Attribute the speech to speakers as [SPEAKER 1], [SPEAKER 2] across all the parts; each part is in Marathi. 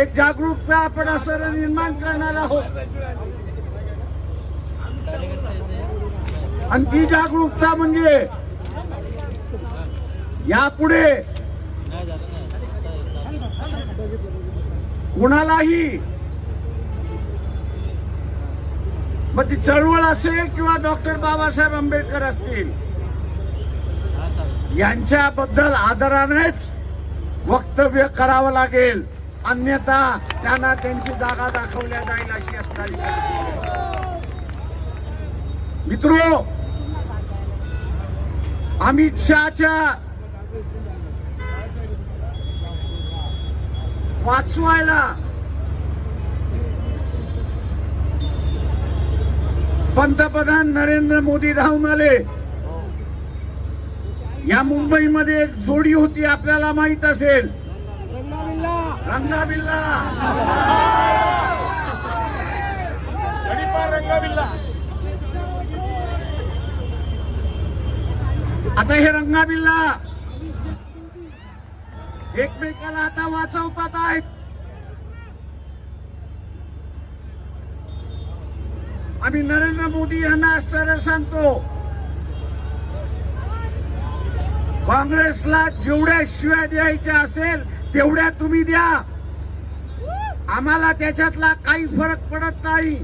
[SPEAKER 1] एक जागरूकता आपण असं निर्माण करणार आहोत. आणि ती जागरूकता म्हणजे यापुढे कुणालाही मग ती चळवळ असेल किंवा डॉक्टर बाबासाहेब आंबेडकर असतील यांच्याबद्दल आदरानेच वक्तव्य करावं लागेल. अन्यथा त्यांना त्यांची जागा दाखवल्या जाईल अशी असणारी मित्रो अमित शहाच्या वाचवायला पंतप्रधान नरेंद्र मोदी धावून आले. या मुंबईमध्ये एक जोडी होती आपल्याला माहीत असेल. रंगाबिल्ला. आता हे रंगाबिल्ला. एकमेकाला आता वाचवतात आहेत. आम्ही नरेंद्र मोदी यांना आश्चर्य सांगतो. काँग्रेसला जेवढ्या शिव्या द्यायच्या असेल तेवढ्या तुम्ही द्या. आम्हाला त्याच्यातला काही फरक पडत नाही.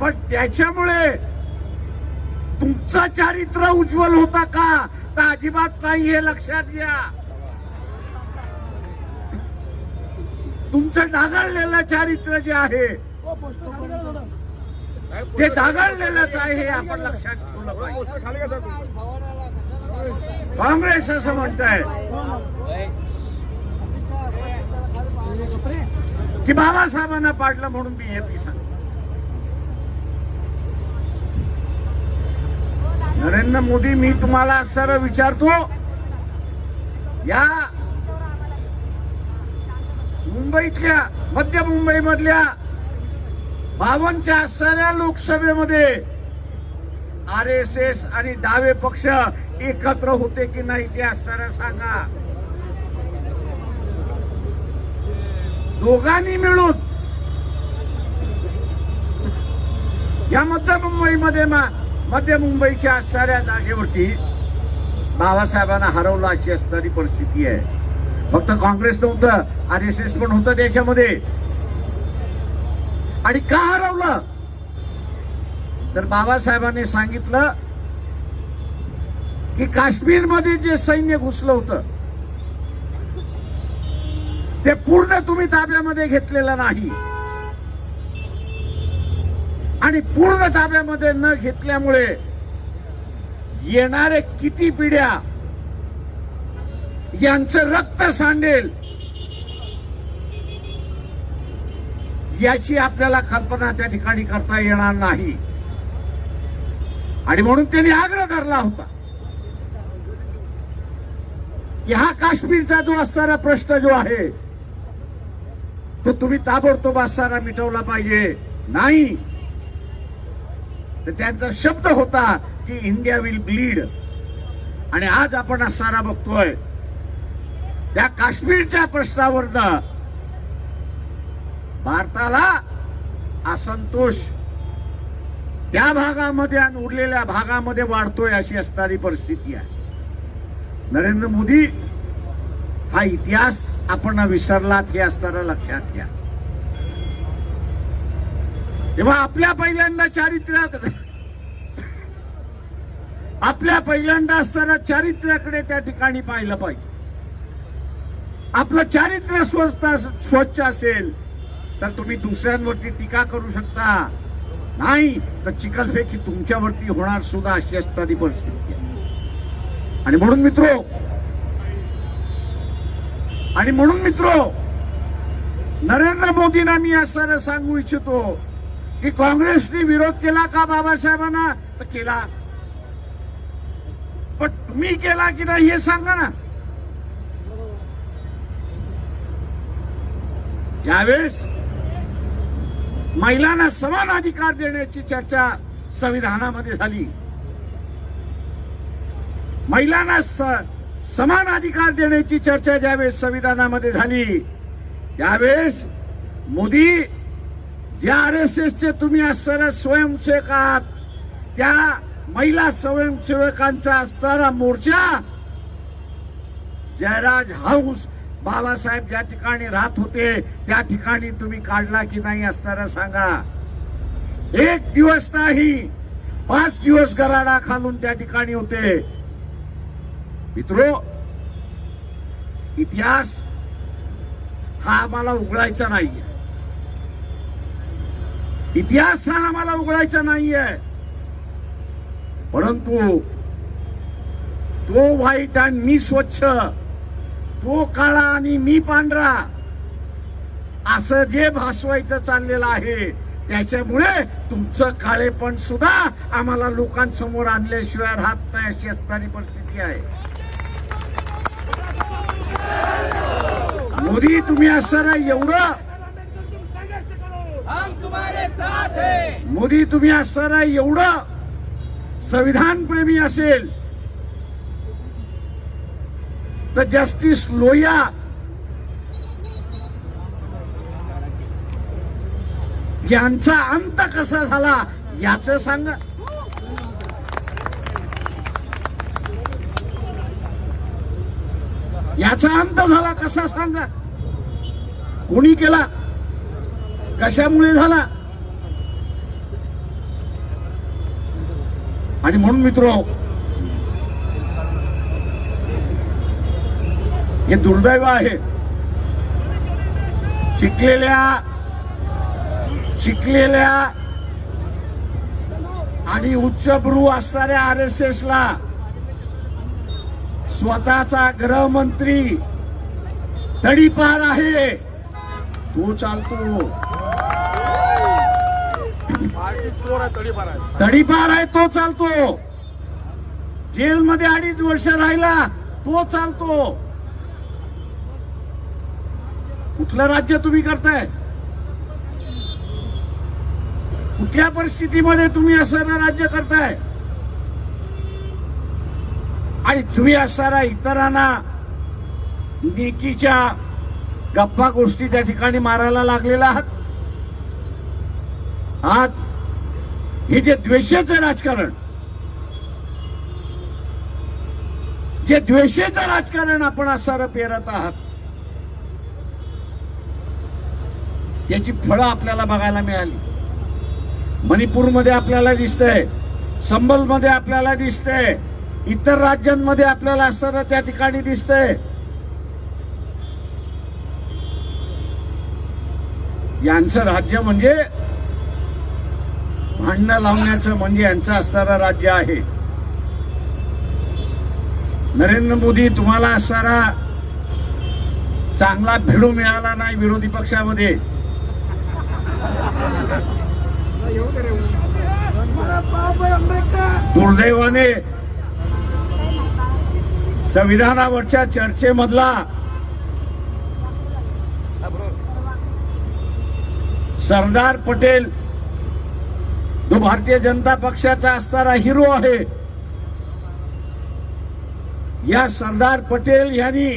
[SPEAKER 1] पण त्याच्यामुळे तुमचं चारित्र्य उज्ज्वल होता का? तर अजिबात नाही हे लक्षात घ्या. तुमचं ढागळलेलं चारित्र्य जे आहे ते ढागळलेलंच आहे हे आपण लक्षात ठेवलं पाहिजे. काँग्रेस असं म्हणताय. की बाबासाहेबांना पाडलं म्हणून बीजेपी सांग नरेंद्र मोदी मी तुम्हाला सर विचारतो या मुंबईतल्या मध्य मुंबई मधल्या बावनच्या असणाऱ्या लोकसभेमध्ये आर एस एस आणि डावे पक्ष एकत्र होते की नाही ते असणाऱ्या सांगा. दोघांनी मिळून या मध्य मुंबईमध्ये मध्य मुंबईच्या असणाऱ्या जागेवरती बाबासाहेबांना हरवलं अशी असणारी परिस्थिती आहे. फक्त काँग्रेस नव्हतं आर एस एस पण होतं त्याच्यामध्ये. आणि का हरवलं? तर बाबासाहेबांनी सांगितलं की काश्मीरमध्ये जे सैन्य घुसलं होतं ते पूर्ण तुम्ही ताब्यामध्ये घेतलेलं नाही. आणि पूर्ण ताब्यामध्ये न घेतल्यामुळे येणारे किती पिढ्या यांचं रक्त सांडेल याची आपल्याला कल्पना त्या ठिकाणी करता येणार नाही. आणि म्हणून त्यांनी आग्रह धरला होता. की हा काश्मीरचा जो असणारा प्रश्न जो आहे तो तुम्ही ताबडतोब असताना मिटवला पाहिजे. नाही. तर त्यांचा शब्द होता की इंडिया विल ब्लीड. आणि आज आपण असताना बघतोय त्या काश्मीरच्या प्रश्नावरनं भारताला असंतोष त्या भागामध्ये आणि उरलेल्या भागामध्ये वाढतोय अशी असणारी परिस्थिती आहे. नरेंद्र मोदी हा इतिहास आपण विसरलात हे असताना लक्षात घ्या. तेव्हा आपल्या पहिल्यांदा चारित्र्यात आपल्या पहिल्यांदा असताना चारित्र्याकडे त्या ठिकाणी पाहिलं पाहिजे. आपलं चारित्र्य स्वस्त स्वच्छ असेल तर तुम्ही दुसऱ्यांवरती टीका करू शकता. नाही तर चिखलफेकी तुमच्यावरती होणार सुद्धा अशी असणारी परिस्थिती आणि म्हणून मित्रो आणि म्हणून मित्रो नरेंद्र मोदींना मी असं सांगू इच्छितो की काँग्रेसने विरोध केला का बाबासाहेबांना? तर केला. पण तुम्ही केला की नाही हे सांगा ना. ज्यावेळेस महिलांना समान अधिकार देण्याची चर्चा संविधानामध्ये झाली. महिलांना स- समान अधिकार देण्याची चर्चा ज्यावेळेस संविधानामध्ये झाली त्यावेळेस मोदी ज्या आर एस एसचे तुम्ही असणाऱ्या स्वयंसेवक आहात त्या महिला स्वयंसेवकांचा असणारा मोर्चा जयराज हाऊस बाबासाहेब ज्या ठिकाणी राहत होते त्या ठिकाणी तुम्ही काढला की नाही असताना सांगा. एक दिवस नाही पाच दिवस गराडा खालून त्या ठिकाणी होते. मित्रो इतिहास हा आम्हाला उघडायचा नाहीये. इतिहास हा आम्हाला उघडायचा नाहीये. परंतु तो वाईट आणि मी स्वच्छ तो काळा आणि मी पांढरा. असं जे भासवायचं चाललेलं आहे त्याच्यामुळे तुमचं काळेपण सुद्धा आम्हाला लोकांसमोर आणल्याशिवाय राहत नाही अशी असणारी परिस्थिती आहे. मोदी तुम्ही असताना एवढं.
[SPEAKER 2] हम तुम्हारे साथ हैं.
[SPEAKER 1] मोदी तुम्ही असताना एवढं. संविधान प्रेमी असेल तर जस्टिस लोया यांचा अंत कसा झाला? याच सांगा. याचा अंत झाला कसा सांगा? कोणी केला? कशामुळे झाला? आणि म्हणून मित्र हे दुर्दैव आहे. शिकलेल्या शिकलेल्या आणि उच्चभ्रू असणाऱ्या आर एस एस ला स्वतःचा गृहमंत्री तडीपार आहे. तो चालतो.
[SPEAKER 2] तडीपार आहे
[SPEAKER 1] तो चालतो. जेलमध्ये अडीच वर्ष राहिला तो चालतो. कुठलं राज्य तुम्ही करताय? कुठल्या परिस्थितीमध्ये तुम्ही असणारं राज्य करताय? आणि तुम्ही असणारा इतरांना निकीच्या गप्पा गोष्टी त्या ठिकाणी मारायला लागलेला आहात? आज हे जे द्वेषाचं राजकारण जे द्वेषाचं राजकारण आपण असणारं पेरत आहात त्याची फळं आपल्याला बघायला मिळाली. मणिपूरमध्ये आपल्याला दिसतंय. संबलमध्ये आपल्याला दिसतंय. इतर राज्यांमध्ये आपल्याला असताना त्या ठिकाणी दिसतंय. यांचं राज्य म्हणजे भांडणं लावण्याचं म्हणजे यांचं असणारं राज्य आहे. नरेंद्र मोदी तुम्हाला असणारा चांगला भिडू मिळाला नाही विरोधी पक्षामध्ये. दुर्दैवाने संविधानावरच्या चर्चेमधला सरदार पटेल तो भारतीय जनता पक्षाचा असणारा हिरो आहे. या सरदार पटेल यांनी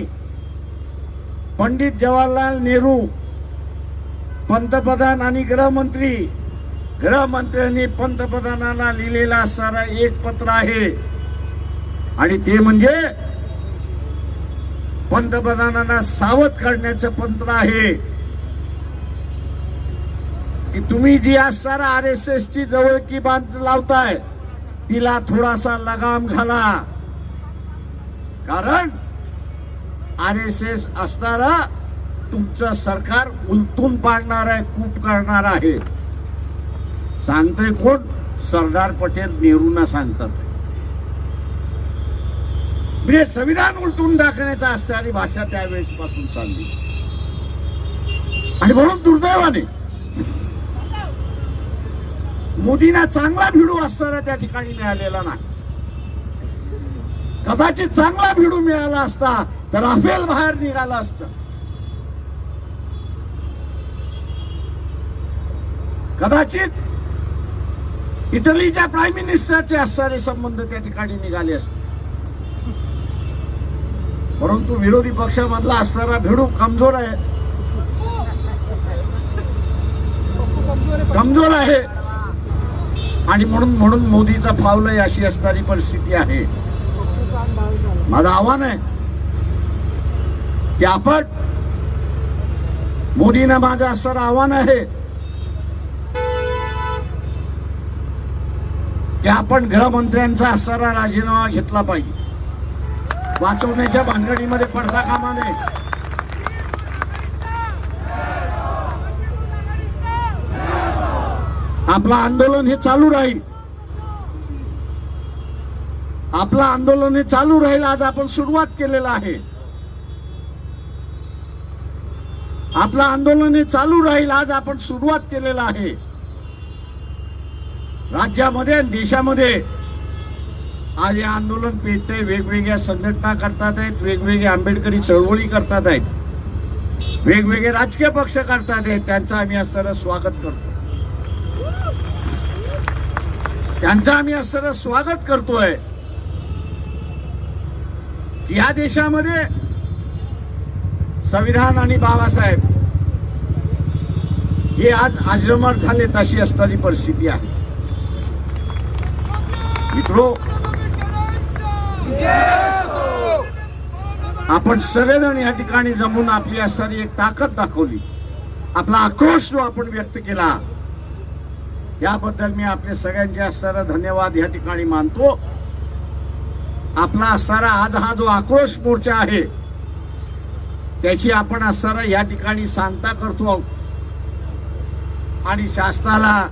[SPEAKER 1] पंडित जवाहरलाल नेहरू पंतप्रधान आणि गृहमंत्री. गृहमंत्र्यांनी पंतप्रधानांना लिहिलेला असणारा एक पत्र आहे. आणि ते म्हणजे पंतप्रधानांना सावध करण्याचं पत्र आहे. की तुम्ही जी असणारा आर एस एस ची जवळ की बांध लावताय तिला थोडासा लगाम घाला. कारण आर एस एस असणारा तुमचं सरकार उलटून पाडणार आहे कूप करणार आहे. सांगतोय कोण? सरदार पटेल नेहरूंना सांगतात. म्हणजे संविधान उलटून दाखवण्याचा असणारी भाषा त्यावेळेस पासून चालली. आणि म्हणून दुर्दैवाने मोदींना चांगला भिडू असताना त्या ठिकाणी मिळालेला नाही. कदाचित चांगला भिडू मिळाला असता तर राफेल बाहेर निघाला असतं. कदाचित इटलीच्या प्राईम मिनिस्टरचे असणारे संबंध त्या ठिकाणी निघाले असते परंतु विरोधी पक्षामधला असणारा भिडू कमजोर आहे. कमजोर आहे. आणि म्हणून म्हणून मोदीचा फावलंय अशी असणारी परिस्थिती आहे. माझं आव्हान आहे की आपण मोदींना माझं असणारं आव्हान आहे की आपण गृहमंत्र्यांचा असणारा राजीनामा घेतला पाहिजे. वाचवण्याच्या भानगडीमध्ये पडता कामा नये. आपलं आंदोलन हे चालू राहील. आपलं आंदोलन हे चालू राहील आज आपण सुरुवात केलेलं आहे. आपलं आंदोलन हे चालू राहील आज आपण सुरुवात केलेलं आहे. राज्यामध्ये आणि देशामध्ये आज हे आंदोलन पेटतंय वेगवेगळ्या संघटना करतात आहेत वेगवेगळे आंबेडकरी चळवळी करतात आहेत वेगवेगळे राजकीय पक्ष करतात आहेत त्यांचं आम्ही असताना स्वागत करतो त्यांचं आम्ही असताना स्वागत करतोय. या देशामध्ये संविधान आणि बाबासाहेब हे आज आजमर झाले तशी असणारी परिस्थिती आहे. मित्रो आपण सगळेजण या ठिकाणी जमून आपली असणारी एक ताकद दाखवली. आपला आक्रोश जो आपण व्यक्त केला त्याबद्दल मी आपले सगळ्यांचे असणारा धन्यवाद या ठिकाणी मानतो. आपला असणारा आज हा जो आक्रोश मोर्चा आहे त्याची आपण असणारा या ठिकाणी सांगता करतो आणि शासनाला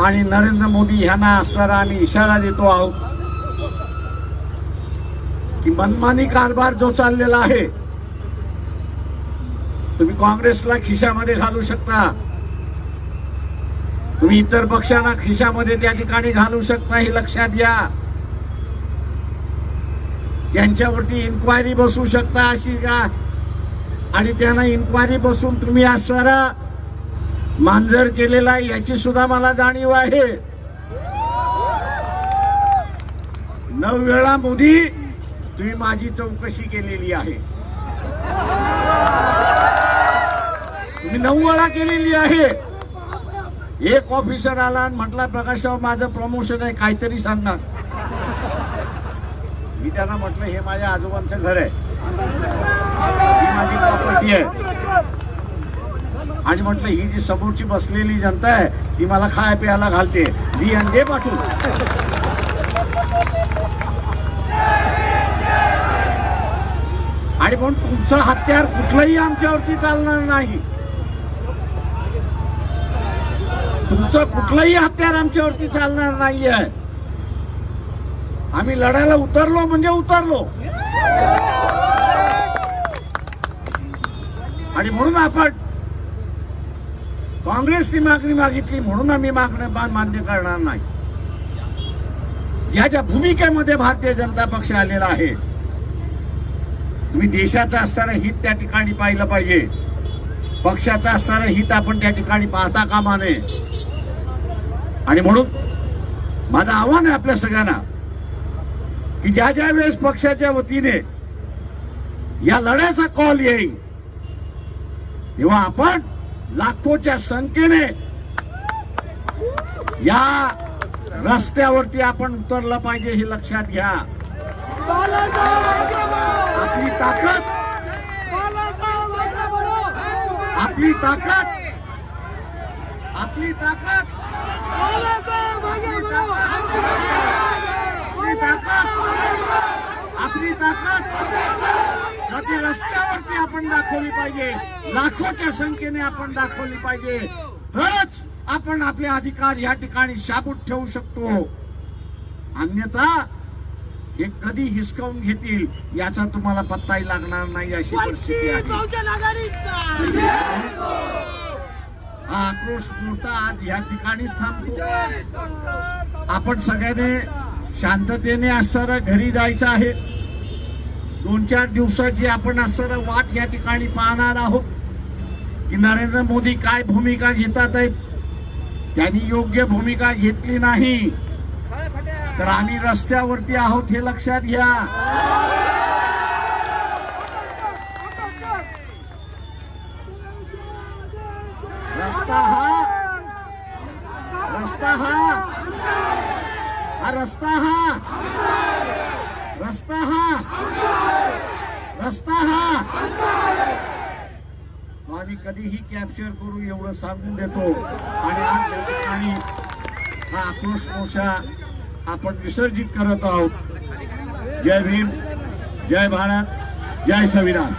[SPEAKER 1] आणि नरेंद्र मोदी यांना असणारा आम्ही इशारा देतो आहोत की मनमानी कारभार जो चाललेला आहे तुम्ही काँग्रेसला खिशामध्ये घालू शकता. तुम्ही इतर पक्षांना खिशामध्ये त्या ठिकाणी घालू शकता हे लक्षात घ्या. त्यांच्यावरती इन्क्वायरी बसू शकता अशी का? आणि त्यांना इन्क्वायरी बसून तुम्ही असणारा मांजर केलेला आहे याची सुद्धा मला जाणीव आहे. नऊ वेळा मोदी तुम्ही माझी चौकशी केलेली आहे. तुम्ही नऊ वेळा केलेली आहे. एक ऑफिसर आला आणि म्हटला प्रकाशराव माझं प्रमोशन आहे काहीतरी सांगणार मी त्यांना म्हटलं हे माझ्या आजोबांचं घर आहे. ही माझी प्रॉपर्टी आहे. आणि म्हटलं ही जी समोरची बसलेली जनता आहे ती मला खाय प्यायला घालते. दी अंडे दे आणि म्हणून तुमचं हत्यार कुठलंही आमच्यावरती चालणार नाही. तुमचं कुठलंही हत्यार आमच्यावरती चालणार नाहीये. आम्ही लढायला उतरलो म्हणजे उतरलो. आणि म्हणून आपण काँग्रेसची मागणी मागितली म्हणून आम्ही मागणं मान्य करणार नाही. या ज्या भूमिकेमध्ये भारतीय जनता पक्ष आलेला आहे तुम्ही देशाचं असणारं हित त्या ठिकाणी पाहिलं पाहिजे. पक्षाचं असणारं हित आपण त्या ठिकाणी पाहता कामा नये. आणि म्हणून माझं आव्हान आहे आपल्या सगळ्यांना की ज्या ज्या वेळेस पक्षाच्या वतीने या लढ्याचा कॉल येईल तेव्हा आपण लाखोच्या संख्येने या रस्त्यावरती आपण उतरलं पाहिजे हे लक्षात घ्या. आपली ताकद आपली ताकद आपली ताकद आपली ताकद आपली ताकद ती रस्त्यावरती आपण दाखवली पाहिजे. लाखोच्या संख्येने आपण दाखवली पाहिजे. तरच आपण आपले अधिकार या ठिकाणी शाबूत ठेवू शकतो. अन्यथा हे कधी हिसकावून घेतील याचा तुम्हाला पत्ताही लागणार नाही अशी परिस्थिती आहे. हा आक्रोश मोर्चा आज या ठिकाणीच थांबतो. आपण सगळ्याने शांततेने असणारा घरी जायचं आहे. दोन चार दिवसाची आपण असं वाट या ठिकाणी पाहणार आहोत की नरेंद्र मोदी काय भूमिका घेतात आहेत. त्यांनी योग्य भूमिका घेतली नाही. तर आम्ही रस्त्यावरती आहोत हे लक्षात घ्या. रस्ता हा रस्ता हा हा रस्ता हा. रस्ता हा. रस्ता हा. आम्ही कधीही कॅप्चर करू एवढं सांगून देतो. आणि आज त्या ठिकाणी हा आक्रोश मोशा आपण विसर्जित करत आहोत. जय भीम जय भारत जय संविधान.